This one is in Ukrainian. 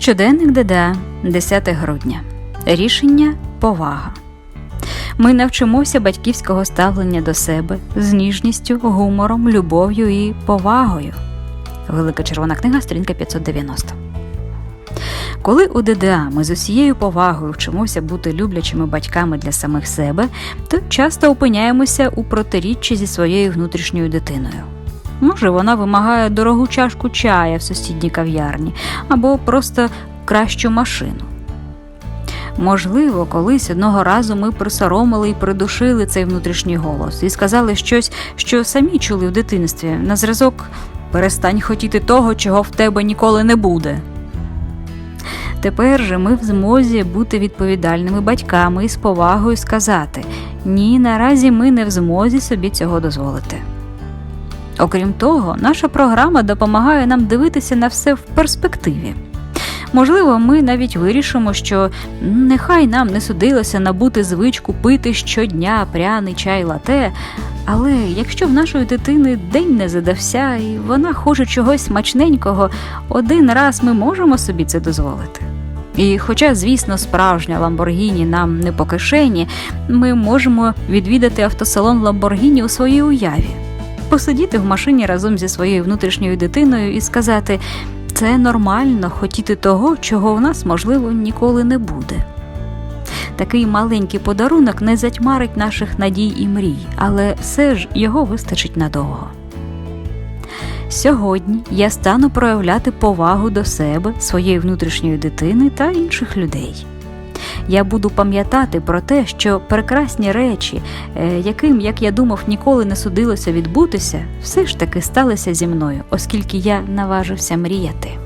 Щоденник ДДА, 10 грудня. Рішення повага. Ми навчимося батьківського ставлення до себе з ніжністю, гумором, любов'ю і повагою. Велика червона книга, сторінка 590. Коли у ДДА ми з усією повагою вчимося бути люблячими батьками для самих себе, то часто опиняємося у протиріччі зі своєю внутрішньою дитиною. Може, вона вимагає дорогу чашку чая в сусідній кав'ярні або просто кращу машину. Можливо, колись одного разу ми присоромили і придушили цей внутрішній голос і сказали щось, що самі чули в дитинстві, на зразок перестань хотіти того, чого в тебе ніколи не буде. Тепер же ми в змозі бути відповідальними батьками і з повагою сказати ні, наразі ми не в змозі собі цього дозволити. Окрім того, наша програма допомагає нам дивитися на все в перспективі. Можливо, ми навіть вирішимо, що нехай нам не судилося набути звичку пити щодня пряний чай лате, але якщо в нашої дитини день не задався і вона хоче чогось смачненького, один раз ми можемо собі це дозволити. І хоча, звісно, справжня Ламборгіні нам не по кишені, ми можемо відвідати автосалон Ламборгіні у своїй уяві, посидіти в машині разом зі своєю внутрішньою дитиною і сказати: це нормально хотіти того, чого в нас, можливо, ніколи не буде. Такий маленький подарунок не затьмарить наших надій і мрій, але все ж його вистачить надовго. Сьогодні я стану проявляти повагу до себе, своєї внутрішньої дитини та інших людей. Я буду пам'ятати про те, що прекрасні речі, е, яким, як я думав, ніколи не судилося відбутися, все ж таки сталися зі мною, оскільки я наважився мріяти.